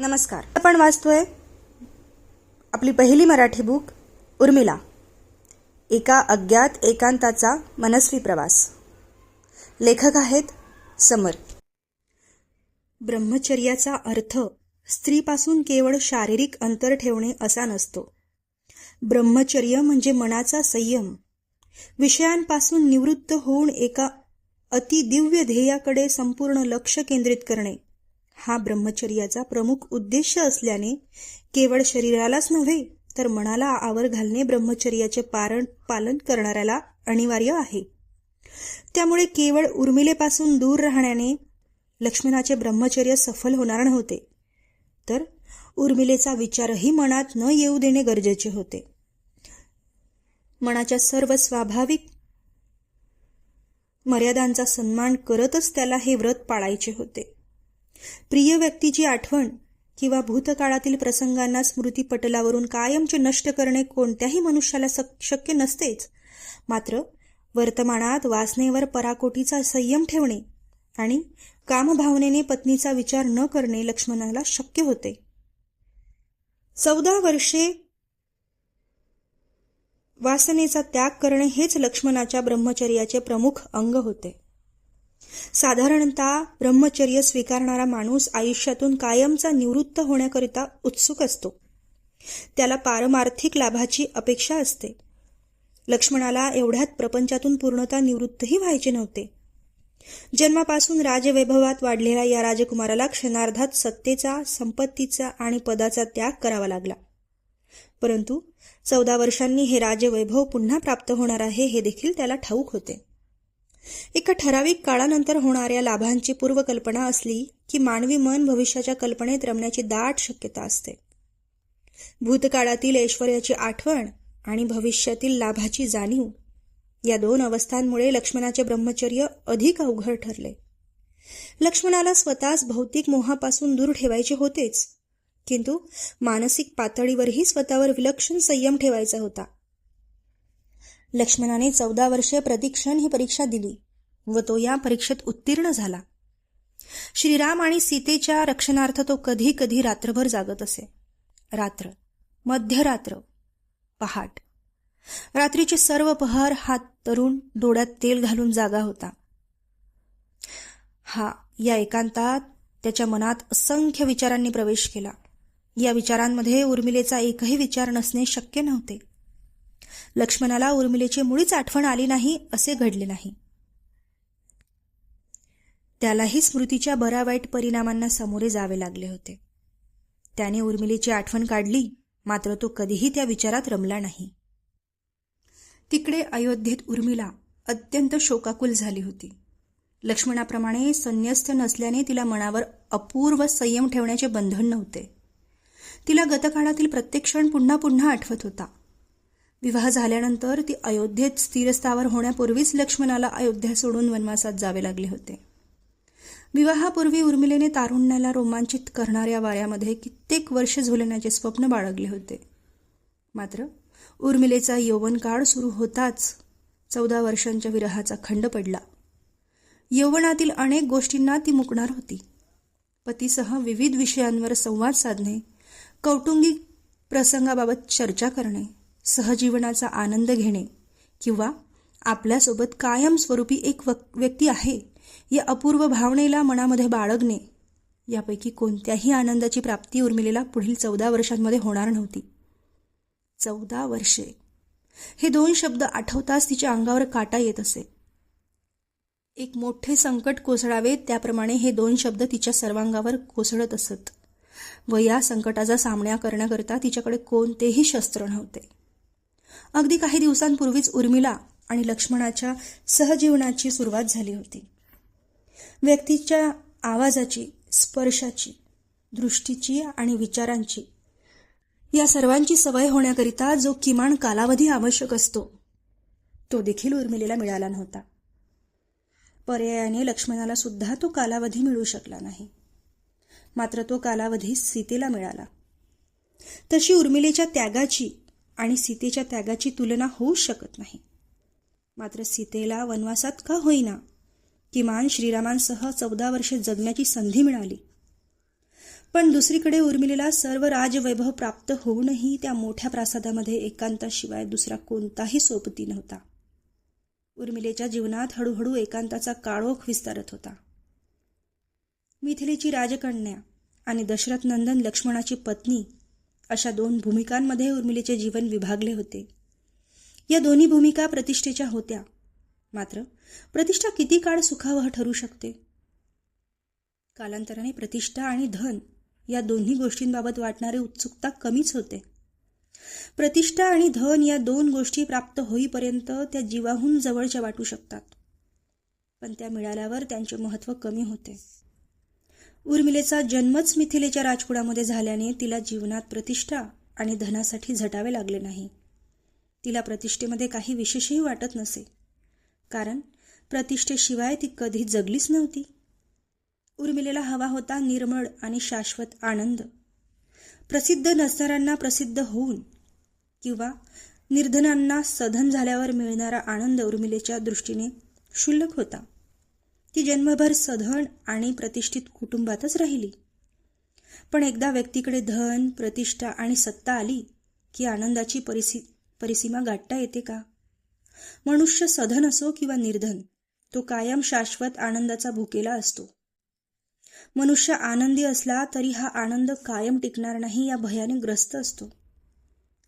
नमस्कार. आपण वाचतोय आपली पहिली मराठी बुक उर्मिला. एका अज्ञात एकांताचा मनस्वी प्रवास. लेखक आहेत समर. ब्रह्मचर्याचा अर्थ स्त्रीपासून केवळ शारीरिक अंतर ठेवणे असा नसतो. ब्रह्मचर्य म्हणजे मनाचा संयम. विषयांपासून निवृत्त होऊन एका अतिदिव्य ध्येयाकडे संपूर्ण लक्ष केंद्रित करणे. हा ब्रह्मचर्याचा प्रमुख उद्देश असल्याने केवळ शरीरालाच नव्हे तर मनाला आवर घालणे ब्रह्मचर्याचे पारण पालन करणाऱ्याला अनिवार्य आहे. त्यामुळे केवळ उर्मिलेपासून दूर राहण्याने लक्ष्मणाचे ब्रह्मचर्य सफल होणार नव्हते. तर उर्मिलेचा विचारही मनात न येऊ देणे गरजेचे होते. मनाच्या सर्व स्वाभाविक मर्यादांचा सन्मान करतच त्याला हे व्रत पाळायचे होते. प्रिय व्यक्तीची आठवण किंवा भूतकाळातील प्रसंगांना स्मृतीपटलावरून कायमचे नष्ट करणे कोणत्याही मनुष्याला शक्य नसतेच. मात्र वर्तमानात वासनेवर पराकोटीचा संयम ठेवणे आणि कामभावनेने पत्नीचा विचार न करणे लक्ष्मणाला शक्य होते. चौदा वर्षे वासनेचा त्याग करणे हेच लक्ष्मणाच्या ब्रह्मचर्याचे प्रमुख अंग होते. साधारणतः ब्रह्मचर्य स्वीकारणारा माणूस आयुष्यातून कायमचा निवृत्त होण्याकरिता उत्सुक असतो. त्याला पारमार्थिक लाभाची अपेक्षा असते. लक्ष्मणाला एवढ्यात प्रपंचातून पूर्णतः निवृत्तही व्हायचे नव्हते. जन्मापासून राजवैभवात वाढलेल्या या राजकुमाराला क्षणार्धात सत्तेचा संपत्तीचा आणि पदाचा त्याग करावा लागला. परंतु चौदा वर्षांनी हे राजवैभव पुन्हा प्राप्त होणार आहे हे देखील त्याला ठाऊक होते. एका ठराविक काळानंतर होणाऱ्या लाभांची पूर्वकल्पना असली की मानवी मन भविष्याच्या कल्पनेत रमण्याची दाट शक्यता असते. भूतकाळातील ऐश्वर्याची आठवण आणि भविष्यातील लाभाची जाणीव या दोन अवस्थांमुळे लक्ष्मणाचे ब्रह्मचर्य अधिक अवघड ठरले. लक्ष्मणाला स्वतःच भौतिक मोहापासून दूर ठेवायचे होतेच किंतु मानसिक पातळीवरही स्वतःवर विलक्षण संयम ठेवायचा होता. लक्ष्मणाने चौदा वर्षे प्रतिक्षण ही परीक्षा दिली व तो या परीक्षेत उत्तीर्ण झाला. श्रीराम आणि सीतेच्या रक्षणार्थ तो कधी कधी रात्रभर जागत असे. रात्र मध्यरात्र पहाट. रात्रीचे सर्व पहर हा तरुण डोळ्यात तेल घालून जागा होता. हा या एकांतात त्याच्या मनात असंख्य विचारांनी प्रवेश केला. या विचारांमध्ये उर्मिलेचा एकही विचार नसणे शक्य नव्हते. लक्ष्मणाला उर्मिलेची मुळीच आठवण आली नाही असे घडले नाही. त्यालाही स्मृतीच्या बरा वाईट परिणामांना सामोरे जावे लागले होते. त्याने उर्मिलेची आठवण काढली मात्र तो कधीही त्या विचारात रमला नाही. तिकडे अयोध्येत उर्मिला अत्यंत शोकाकुल झाली होती. लक्ष्मणाप्रमाणे संन्यस्त नसल्याने तिला मनावर अपूर्व संयम ठेवण्याचे बंधन नव्हते. तिला गतकाळातील प्रत्येक क्षण पुन्हा पुन्हा आठवत होता. विवाह झाल्यानंतर ती अयोध्येत स्थिरस्थावर होण्यापूर्वीच लक्ष्मणाला अयोध्या सोडून वनवासात जावे लागले होते. विवाहापूर्वी उर्मिलेने तारुण्याला रोमांचित करणाऱ्या वाऱ्यामध्ये कित्येक वर्ष झुलण्याचे स्वप्न बाळगले होते. मात्र उर्मिलेचा यौवनकाळ सुरू होताच चौदा वर्षांच्या विरहाचा खंड पडला. यौवनातील अनेक गोष्टींना ती मुकणार होती. पतीसह विविध विषयांवर संवाद साधणे कौटुंबिक प्रसंगाबाबत चर्चा करणे सहजीवनाचा आनंद घेणे किंवा आपल्यासोबत कायमस्वरूपी एक व्यक्ती आहे या अपूर्व भावनेला मनामध्ये बाळगणे यापैकी कोणत्याही आनंदाची प्राप्ती उर्मिलेला पुढील चौदा वर्षांमध्ये होणार नव्हती. चौदा वर्षे. हे दोन शब्द आठवताच तिच्या अंगावर काटा येत असे. एक मोठे संकट कोसळावे त्याप्रमाणे हे दोन शब्द तिच्या सर्वांगावर कोसळत असत. व या संकटाचा सामना करण्याकरता तिच्याकडे कोणतेही शस्त्र नव्हते. अगदी काही दिवसांपूर्वीच उर्मिला आणि लक्ष्मणाच्या सहजीवनाची सुरुवात झाली होती. व्यक्तीच्या आवाजाची स्पर्शाची दृष्टीची आणि विचारांची या सर्वांची सवय होण्याकरिता जो किमान कालावधी आवश्यक असतो तो देखील उर्मिलेला मिळाला नव्हता. पर्यायाने लक्ष्मणाला सुद्धा तो कालावधी मिळू शकला नाही. मात्र तो कालावधी सीतेला मिळाला. तशी उर्मिलेच्या त्यागाची आणि सीतेच्या त्यागाची तुलना होऊ शकत नाही. मात्र सीतेला वनवासात का होईना किमान श्रीरामांसह चौदा वर्षे जगण्याची संधी मिळाली. पण दुसरीकडे उर्मिलेला सर्व राजवैभव प्राप्त होऊनही त्या मोठ्या प्रासादामध्ये एकांताशिवाय दुसरा कोणताही सोबती नव्हता. उर्मिलेच्या जीवनात हळूहळू एकांताचा काळोख विस्तारत होता. मिथिलेची राजकन्या आणि दशरथ नंदन लक्ष्मणाची पत्नी अशा दोन भूमिकांमध्ये उर्मिलेचे जीवन विभागले होते. या दोन्ही भूमिका प्रतिष्ठेच्या होत्या. मात्र प्रतिष्ठा किती काळ सुखावह ठरू शकते? कालांतराने प्रतिष्ठा आणि धन या दोन्ही गोष्टींबाबत वाटणारी उत्सुकता कमीच होते. प्रतिष्ठा आणि धन या दोन गोष्टी प्राप्त होईपर्यंत त्या जीवाहून जवळच्या वाटू शकतात. पण त्या मिळाल्यावर त्यांचे महत्त्व कमी होते. उर्मिलेचा जन्मच मिथिलेच्या राजकुडामध्ये झाल्याने तिला जीवनात प्रतिष्ठा आणि धनासाठी झटावे लागले नाही. तिला प्रतिष्ठेमध्ये काही विशेषही वाटत नसे. कारण प्रतिष्ठेशिवाय ती कधी जगलीच नव्हती. उर्मिलेला हवा होता निर्मळ आणि शाश्वत आनंद. प्रसिद्ध नसणाऱ्यांना प्रसिद्ध होऊन किंवा निर्धनांना सधन झाल्यावर मिळणारा आनंद उर्मिलेच्या दृष्टीने क्षुल्लक होता. ती जन्मभर सधन आणि प्रतिष्ठित कुटुंबातच राहिली. पण एकदा व्यक्तीकडे धन प्रतिष्ठा आणि सत्ता आली की आनंदाची परिसी परिसीमा गाठता येते का? मनुष्य सधन असो किंवा निर्धन तो कायम शाश्वत आनंदाचा भुकेला असतो. मनुष्य आनंदी असला तरी हा आनंद कायम टिकणार नाही या भयाने ग्रस्त असतो.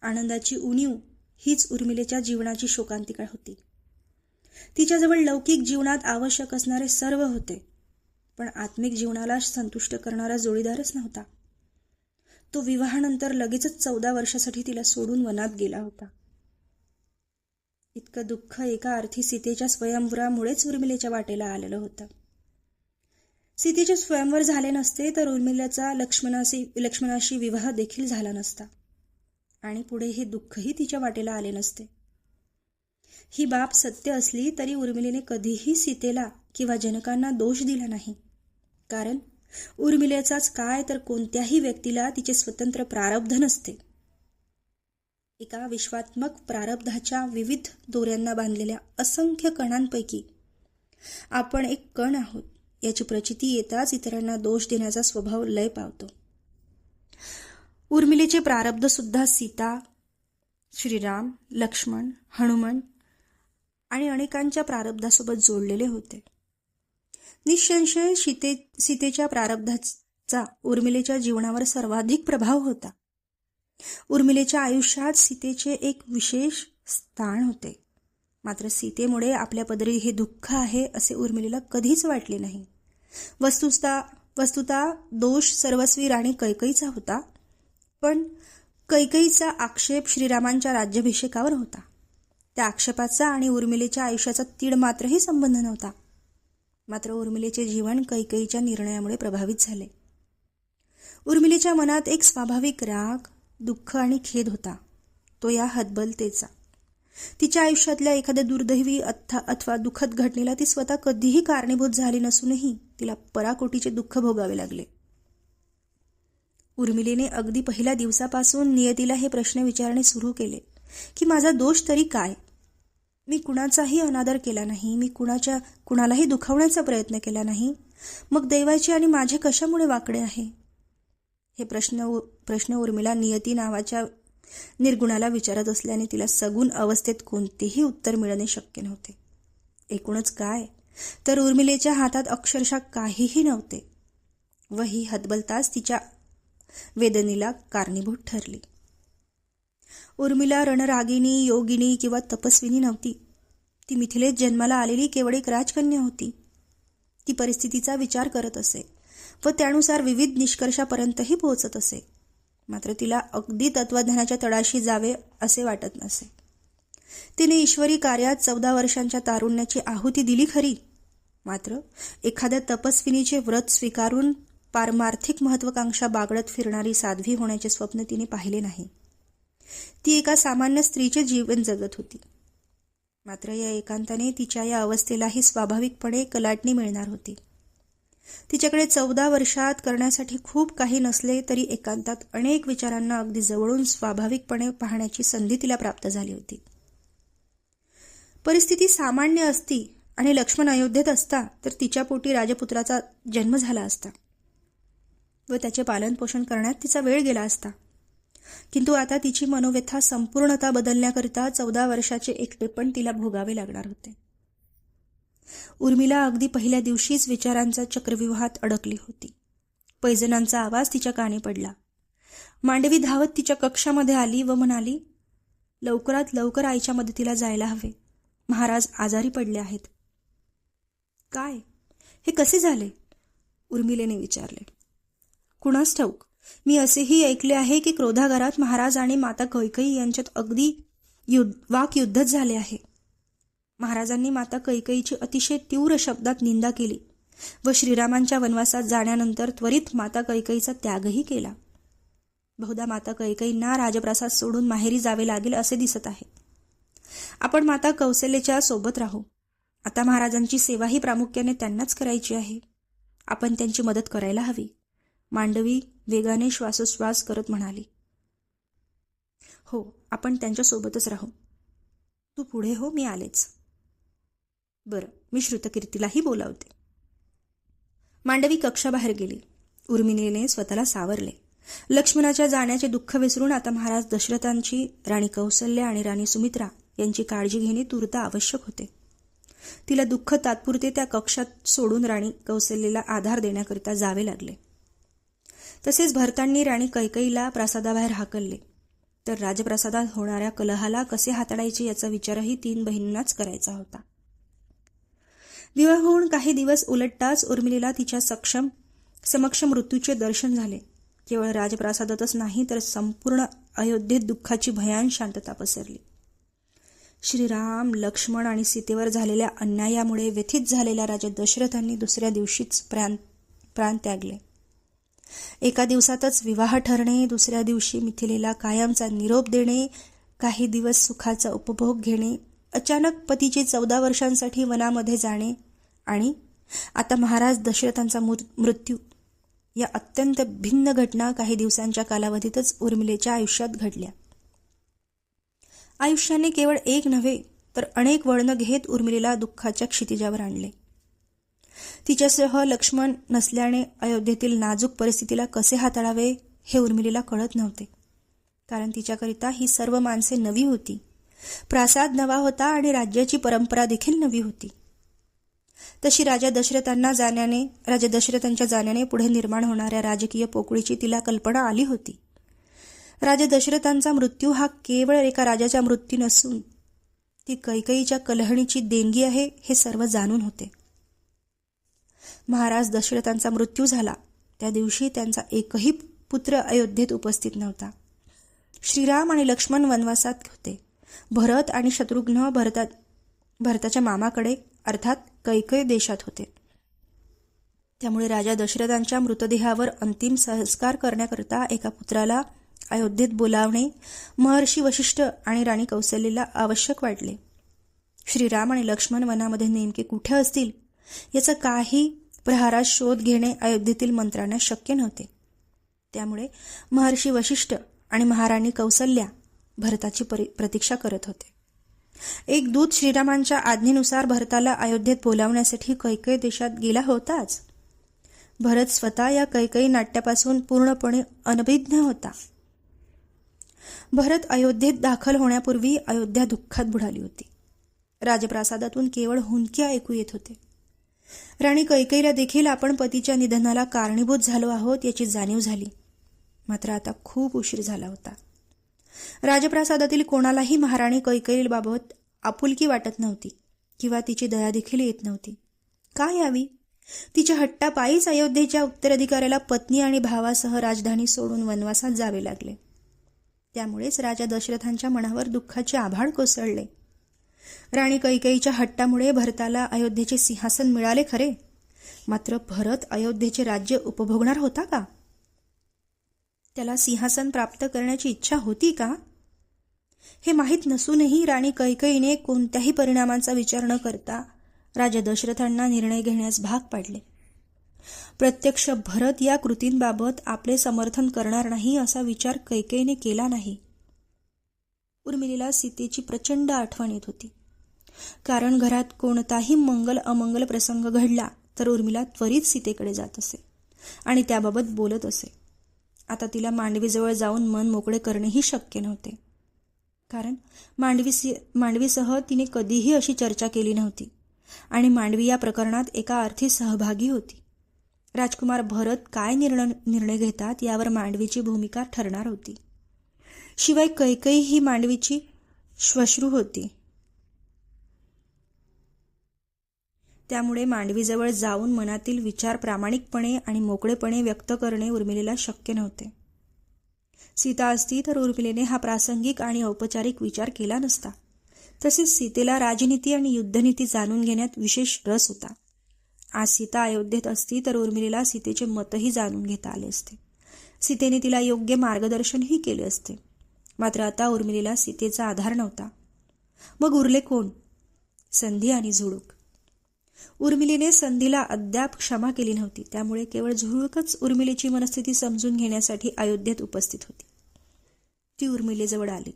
आनंदाची उणीव हीच उर्मिलेच्या जीवनाची शोकांतिका होती. तिच्याजवळ लौकिक जीवनात आवश्यक असणारे सर्व होते. पण आत्मिक जीवनाला संतुष्ट करणारा जोडीदारच नव्हता. तो विवाहानंतर लगेचच चौदा वर्षासाठी तिला सोडून वनात गेला होता. इतकं दुःख एका अर्थी सीतेच्या स्वयंवरामुळेच उर्मिलेच्या वाटेला आलेलं होतं. सीतेचे स्वयंवर झाले नसते तर उर्मिलेचा लक्ष्मणाशी लक्ष्मणाशी विवाह देखील झाला नसता. आणि पुढे हे दुःखही तिच्या वाटेला आले नसते. ही बाब सत्य असली तरी उर्मिलेने कधीही सीतेला किंवा जनकांना दोष दिला नाही. कारण उर्मिलेचाच काय तर कोणत्याही व्यक्तीला तिचे स्वतंत्र प्रारब्ध नसते. एका विश्वात्मक प्रारब्धाच्या विविध दोऱ्यांना बांधलेल्या असंख्य कणांपैकी आपण एक कण आहोत. याची प्रचिती येताच इतरांना दोष देण्याचा स्वभाव लय पावतो. उर्मिलेचे प्रारब्ध सुद्धा सीता श्रीराम लक्ष्मण हनुमान आणि अनेकांच्या प्रारब्धासोबत जोडलेले होते. निसंशय सीते सीतेच्या प्रारब्धाचा उर्मिलेच्या जीवनावर सर्वाधिक प्रभाव होता. उर्मिलेच्या आयुष्यात सीतेचे एक विशेष स्थान होते. मात्र सीतेमुळे आपल्या पदरी हे दुःख आहे असे उर्मिलेला कधीच वाटले नाही. वस्तुस्ता वस्तुता दोष सर्वस्वी राणी कैकईचा होता पण कैकईचा आक्षेप श्रीरामांच्या राज्याभिषेकावर होता. त्या आक्षेपाचा आणि उर्मिलेच्या आयुष्याचा तीड मात्रही संबंध नव्हता. मात्र उर्मिलेचे जीवन कैकईच्या निर्णयामुळे प्रभावित झाले. उर्मिलेच्या मनात एक स्वाभाविक राग दुःख आणि खेद होता. तो या हतबलतेचा. तिच्या आयुष्यातल्या एखाद्या दुर्दैवी अथा अथवा दुःखद घटनेला ती स्वतः कधीही कारणीभूत झाली नसूनही तिला पराकोटीचे दुःख भोगावे लागले. उर्मिलेने अगदी पहिल्या दिवसापासून नियतीला हे प्रश्न विचारणे सुरू केले की माझा दोष तरी काय? मी कुणाचाही अनादर केला नाही मी कुणाच्या कुणालाही दुखावण्याचा प्रयत्न केला नाही. मग दैवाचे आणि माझे कशामुळे वाकडे आहे? हे प्रश्न प्रश्न उर्मिला नियती नावाच्या निर्गुणाला विचारत असल्याने तिला सगुण अवस्थेत कोणतेही उत्तर मिळणे शक्य नव्हते. एकूणच काय? तर उर्मिलेच्या हातात अक्षरशः काहीही नव्हते. व ही हतबलताच तिच्या वेदनेला कारणीभूत ठरली. उर्मिला रणरागिनी योगिनी किंवा तपस्विनी नव्हती. ती मिथिलेत जन्माला आलेली केवळ एक राजकन्या होती. ती परिस्थितीचा विचार करत असे व त्यानुसार विविध निष्कर्षापर्यंतही पोहोचत असे. मात्र तिला अगदी तत्वज्ञानाच्या तळाशी जावे असे वाटत नसे. तिने ईश्वरी कार्यात चौदा वर्षांच्या तारुण्याची आहुती दिली खरी. मात्र एखाद्या तपस्विनीचे व्रत स्वीकारून पारमार्थिक महत्वाकांक्षा बागडत फिरणारी साध्वी होण्याचे स्वप्न तिने पाहिले नाही. ती एका सामान्य स्त्रीचे जीवन जगत होती. मात्र या एकांताने तिच्या या अवस्थेलाही स्वाभाविकपणे कलाटणी मिळणार होती. तिच्याकडे चौदा वर्षात करण्यासाठी खूप काही नसले तरी एकांतात अनेक विचारांना अगदी जवळून स्वाभाविकपणे पाहण्याची संधी तिला प्राप्त झाली होती. परिस्थिती सामान्य असती आणि लक्ष्मण अयोध्येत असता तर तिच्या पोटी राजपुत्राचा जन्म झाला असता व त्याचे पालनपोषण करण्यात तिचा वेळ गेला असता. किंतु आता तिची मनोव्यथा संपूर्णता बदलण्याकरिता चौदा वर्षाचे एकटेपण तिला भोगावे लागणार होते. उर्मिला अगदी पहिल्या दिवशीच विचारांचा चक्रव्यूहात अडकली होती. पैजनांचा आवाज तिच्या कानी पडला. मांडवी धावत तिच्या कक्षामध्ये आली व म्हणाली लवकरात लवकर आईच्या मदतीला जायला हवे. महाराज आजारी पडले आहेत. काय? हे कसे झाले? उर्मिलेने विचारले. कुणास ठाऊक? मी असेही ऐकले आहे की क्रोधागारात महाराज आणि माता कैकई यांच्यात अगदी युद्ध वाक युद्धच झाले आहे. महाराजांनी माता कैकईची अतिशय तीव्र शब्दात निंदा केली व श्रीरामांच्या वनवासात जाण्यानंतर त्वरित माता कैकईचा त्यागही केला. बहुधा माता कैकईंना राजप्रसाद सोडून माहेरी जावे लागेल असे दिसत आहे. आपण माता कौशल्याच्या सोबत राहू. आता महाराजांची सेवाही प्रामुख्याने त्यांनाच करायची आहे. आपण त्यांची मदत करायला हवी. मांडवी वेगाने श्वासोश्वास करत म्हणाली. हो आपण त्यांच्यासोबतच राहू. तू पुढे हो मी आलेच. बरं मी श्रुतकीर्तीलाही बोलावते. मांडवी कक्षाबाहेर गेली. उर्मिनीने स्वतःला सावरले. लक्ष्मणाच्या जाण्याचे दुःख विसरून आता महाराज दशरथांची राणी कौसल्य आणि राणी सुमित्रा यांची काळजी घेणे तूर्त आवश्यक होते. तिला दुःख तात्पुरते त्या कक्षात सोडून राणी कौसल्येला आधार देण्याकरिता जावे लागले. तसेच भरतांनी राणी कैकईला प्रासादाबाहेर हाकलले. तर राजप्रसादात होणाऱ्या कलहाला कसे हाताळायचे याचा विचारही तीन बहिणींनाच करायचा होता. विवाह होऊन काही दिवस उलटताच उर्मिलीला तिच्या सक्षम समक्ष मृत्यूचे दर्शन झाले. केवळ राजप्रासादातच नाही तर संपूर्ण अयोध्येत दुःखाची भयान शांतता पसरली. श्रीराम लक्ष्मण आणि सीतेवर झालेल्या अन्यायामुळे व्यथित झालेल्या राजा दशरथांनी दुसऱ्या दिवशीच प्राण प्राण त्यागले. एका दिवसातच विवाह ठरणे दुसऱ्या दिवशी मिथिलेला कायमचा निरोप देणे काही दिवस सुखाचा उपभोग घेणे अचानक पतीचे चौदा वर्षांसाठी वनामध्ये जाणे आणि आता महाराज दशरथांचा मृत्यू. या अत्यंत भिन्न घटना काही दिवसांच्या कालावधीतच उर्मिलेच्या आयुष्यात घडल्या. आयुष्याने केवळ एक नव्हे तर अनेक वळणं घेत उर्मिलेला दुःखाच्या क्षितिजावर आणले. तिच्यासह लक्ष्मण नसल्याने अयोध्येतील नाजूक परिस्थितीला कसे हाताळावे हे उर्मिलीला कळत नव्हते. कारण तिच्याकरिता ही सर्व माणसे नवी होती. प्रासाद नवा होता आणि राज्याची परंपरा देखील नवी होती. तशी राजा दशरथांना जाण्याने राजा दशरथांच्या जाण्याने पुढे निर्माण होणाऱ्या राजकीय पोकळीची तिला कल्पना आली होती. राजा दशरथांचा मृत्यू हा केवळ एका राजाचा मृत्यू नसून ती कैकईच्या कलहणीची देणगी आहे हे सर्व जाणून होते. महाराज दशरथांचा मृत्यू झाला. त्या दिवशी त्यांचा एकही पुत्र अयोध्येत उपस्थित नव्हता. श्रीराम आणि लक्ष्मण वनवासात होते. भरत आणि शत्रुघ्न भरतात भरताच्या मामाकडे अर्थात कैकय देशात होते. त्यामुळे राजा दशरथांच्या मृतदेहावर अंतिम संस्कार करण्याकरता एका पुत्राला अयोध्येत बोलावणे महर्षी वशिष्ठ आणि राणी कौशल्यला आवश्यक वाटले. श्रीराम आणि लक्ष्मण वनामध्ये नेमके कुठे असतील याचा काही प्रहारात शोध घेणे अयोध्येतील मंत्र्यांना शक्य नव्हते. त्यामुळे महर्षी वशिष्ठ आणि महाराणी कौसल्या भरताची प्रतीक्षा करत होते. एक दूत श्रीरामांच्या आज्ञेनुसार भरताला अयोध्येत बोलावण्यासाठी कैकय देशात गेला होताच. भरत स्वतः या कैकई नाट्यापासून पूर्णपणे अनभिज्ञ होता. भरत अयोध्येत दाखल होण्यापूर्वी अयोध्या दुःखात बुडाली होती. राजप्रासादातून केवळ हुंदके ऐकू येत होते. राणी कैकईला देखील आपण पतीच्या निधनाला कारणीभूत झालो आहोत याची जाणीव झाली. मात्र आता खूप उशीर झाला होता. राजप्रासादातील कोणालाही महाराणी कैकईबाबत आपुलकी वाटत नव्हती किंवा तिची दया देखील येत नव्हती. का यावी? तिच्या हट्टापायीच अयोध्येच्या उत्तराधिकाऱ्याला पत्नी आणि भावासह राजधानी सोडून वनवासात जावे लागले. त्यामुळेच राजा दशरथांच्या मनावर दुःखाचे आभाळ कोसळले. राणी कैकेईच्या हट्टामुळे भरताला अयोध्येचे सिंहासन मिळाले खरे. मात्र भरत अयोध्येचे राज्य उपभोगणार होता का? त्याला सिंहासन प्राप्त करण्याची इच्छा होती का? हे माहीत नसूनही राणी कैकईने कोणत्याही परिणामांचा विचार न करता राजा दशरथांना निर्णय घेण्यास भाग पाडले. प्रत्यक्ष भरत या कृतींबाबत आपले समर्थन करणार नाही असा विचार कैकेयीने केला नाही. उर्मिलीला सीतेची प्रचंड आठवण येत होती. कारण घरात कोणताही मंगल अमंगल प्रसंग घडला तर उर्मिला त्वरित सीतेकडे जात असे आणि त्याबाबत बोलत असे. आता तिला मांडवीजवळ जाऊन मन मोकळे करणेही शक्य नव्हते. कारण मांडवी मांडवीसह तिने कधीही अशी चर्चा केली नव्हती आणि मांडवी या प्रकरणात एका अर्थी सहभागी होती. राजकुमार भरत काय निर्णय निर्णय घेतात यावर मांडवीची भूमिका ठरणार होती. शिवाय कैकई ही मांडवीची श्वश्रू होती. त्यामुळे मांडवीजवळ जाऊन मनातील विचार प्रामाणिकपणे आणि मोकळेपणे व्यक्त करणे उर्मिलेला शक्य नव्हते. सीता असती तर उर्मिलेने हा प्रासंगिक आणि औपचारिक विचार केला नसता. तसेच सीतेला राजनीती आणि युद्धनीती जाणून घेण्यात विशेष रस होता. आज सीता अयोध्येत असती तर उर्मिलेला सीतेचे मतही जाणून घेता आले असते. सीतेने तिला योग्य मार्गदर्शनही केले असते. मात्र आता उर्मिलेला सीतेचा आधार नव्हता. मग उरले कोण? संधी आणि झुळूक. उर्मिलीने संधीला अद्याप क्षमा केली नव्हती. त्यामुळे केवळ झुळूकच उर्मिलेची मनस्थिती समजून घेण्यासाठी अयोध्येत उपस्थित होती. ती उर्मिलेजवळ आली.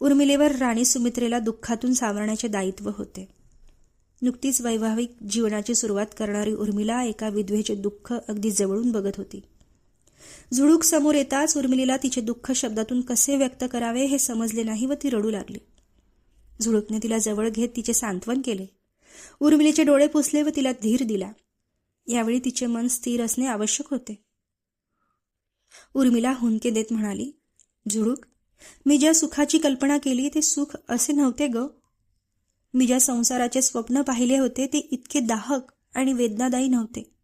उर्मिलेवर राणी सुमित्रेला दुःखातून सावरण्याचे दायित्व होते. नुकतीच वैवाहिक जीवनाची सुरुवात करणारी उर्मिला एका विधवेचे दुःख अगदी जवळून बघत होती. झुळूक समोर येताच उर्मिलीला तिचे दुःख शब्दातून कसे व्यक्त करावे हे समजले नाही व ती रडू लागली. झुळूकने तिला जवळ घेत तिचे सांत्वन केले. उर्मिलीचे डोळे पुसले व तिला धीर दिला. यावेळी तिचे मन स्थिर असणे आवश्यक होते. उर्मिला हुंके देत म्हणाली झुळूक मी ज्या सुखाची कल्पना केली ते सुख असे नव्हते ग. मी ज्या संसाराचे स्वप्न पाहिले होते ते इतके दाहक आणि वेदनादायी नव्हते.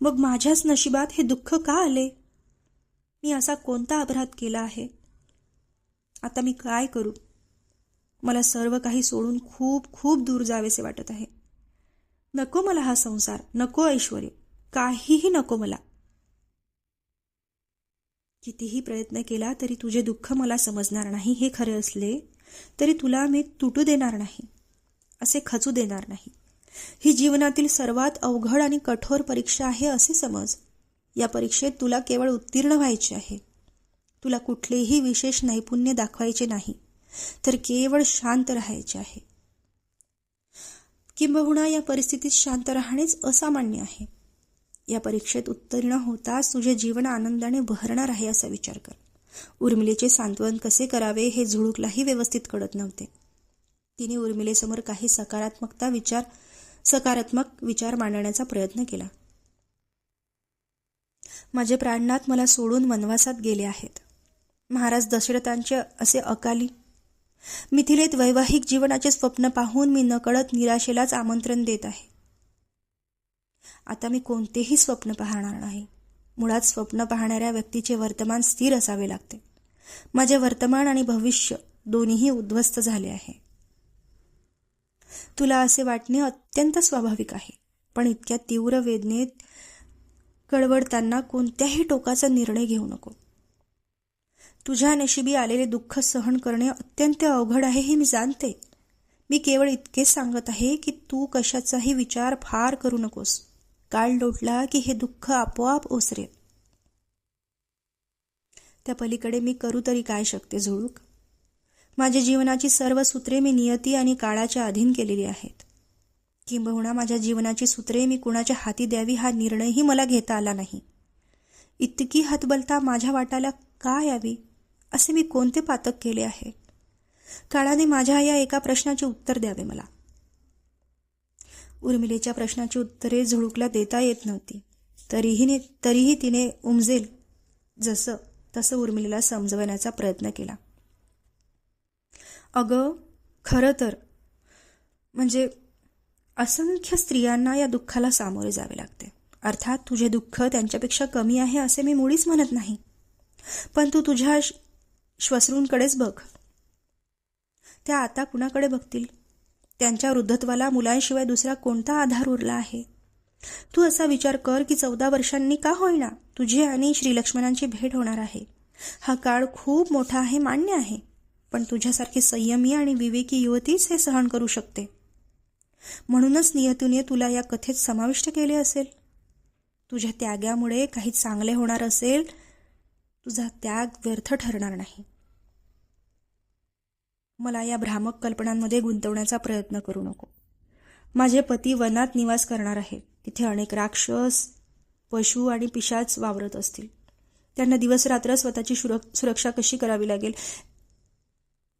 मग माझ्याच नशिबात हे दुःख का आले? मी असा कोणता अपराध केला आहे? आता मी काय करू? मला सर्व काही सोडून खूप खूप दूर जावेसे वाटत आहे. नको मला हा संसार नको ऐश्वर काहीही नको मला. कितीही प्रयत्न केला तरी तुझे दुःख मला समजणार नाही हे खरे असले तरी तुला मी तुटू देणार नाही असे खचू देणार नाही. ही जीवनातील सर्वात अवघड आणि कठोर परीक्षा आहे असे समज. या परीक्षेत तुला केवळ उत्तीर्ण व्हायचे आहे. तुला कुठलेही विशेष नैपुण्य दाखवायचे नाही तर केवळ शांत राहायचे आहे. किंबहुना या परिस्थितीत शांत राहणेच असामान्य आहे. या परीक्षेत उत्तीर्ण होताच तुझे जीवन आनंदाने बहरणार आहे असा विचार कर. उर्मिलेचे सांत्वन कसे करावे हे झुळूकलाही व्यवस्थित कळत नव्हते. तिने उर्मिलेसमोर काही सकारात्मकता विचार सकारात्मक विचार मांडण्याचा प्रयत्न केला. माझे प्राणनाथ मला सोडून वनवासात गेले आहेत. महाराज दशरथांचे असे अकाली. मिथिलेत वैवाहिक जीवनाचे स्वप्न पाहून मी नकळत निराशेलाच आमंत्रण देत आहे. आता मी कोणतेही स्वप्न पाहणार नाही. मुळात स्वप्न पाहणाऱ्या व्यक्तीचे वर्तमान स्थिर असावे लागते. माझे वर्तमान आणि भविष्य दोन्हीही उद्ध्वस्त झाले आहे. तुला असे वाटणे अत्यंत स्वाभाविक आहे. पण इतक्या तीव्र वेदनेत कळवडताना कोणत्याही टोकाचा निर्णय घेऊ नको. तुझ्या नशिबी आलेले दुःख सहन करणे अत्यंत अवघड आहे हे मी जाणते. मी केवळ इतकेच सांगत आहे की तू कशाचाही विचार फार करू नकोस. काळ लोटला की हे दुःख आपोआप ओसरेल. त्या पलीकडे मी करू तरी काय शकते झुळूक? माझ्या जीवनाची सर्व सूत्रे मी नियती आणि काळाच्या अधीन केलेली आहेत. किंबहुना माझ्या जीवनाची सूत्रे मी कुणाच्या हाती द्यावी हा निर्णयही मला घेता आला नाही. इतकी हतबलता माझ्या वाटाला का यावी असे मी कोणते पातक केले आहे? काळाने माझ्या या एका प्रश्नाचे उत्तर द्यावे मला. उर्मिलेच्या प्रश्नाची उत्तरे झुळूकला देता येत नव्हती. तरीही तरीही तिने उमजेल. जसं तसं उर्मिलेला समजवण्याचा प्रयत्न केला. अगं खरं तर. म्हणजे असंख्य स्त्रियांना या दुःखाला सामोरे जावे लागते. अर्थात तुझे दुःख त्यांच्यापेक्षा कमी आहे असे मी मुळीच म्हणत नाही. पण तू तुझ्या श्वसरूंकडेच बघ. त्या आता कुणाकडे बघतील? त्यांच्या वृद्धत्वाला मुलांशिवाय दुसरा कोणता आधार उरला आहे? तू असा विचार कर की चौदा वर्षांनी का होईना तुझी आणि श्रीलक्ष्मणांची भेट होणार आहे. हा काळ खूप मोठा आहे मान्य आहे. पण तुझ्यासारखी संयमी आणि विवेकी युवतीच हे सहन करू शकते. म्हणूनच नियतीने तुला या कथेत समाविष्ट केले असेल. तुझ्या त्यागामुळे काही चांगले होणार असेल. तुझा त्याग व्यर्थ ठरणार नाही. मला या भ्रामक कल्पनांमध्ये गुंतवण्याचा प्रयत्न करू नको. माझे पती वनात निवास करणार आहेत. तिथे अनेक राक्षस पशु आणि पिशाच वावरत असतील. त्यांना दिवसरात्र स्वतःची सुरक्षा कशी करावी लागेल?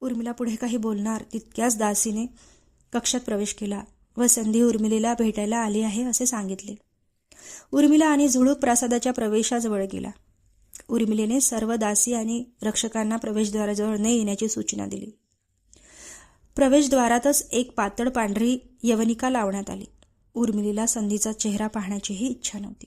उर्मिला पुढे काही बोलणार तितक्याच दासीने कक्षात प्रवेश केला व संधी उर्मिलेला भेटायला आली आहे असे सांगितले. उर्मिला आणि झुळूक प्रासादाच्या प्रवेशाजवळ गेला. उर्मिलेने सर्व दासी आणि रक्षकांना प्रवेशद्वाराजवळ न येण्याची सूचना दिली. प्रवेशद्वारातच एक पातळ पांढरी यवनिका लावण्यात आली. उर्मिलीला संधीचा चेहरा पाहण्याचीही इच्छा नव्हती.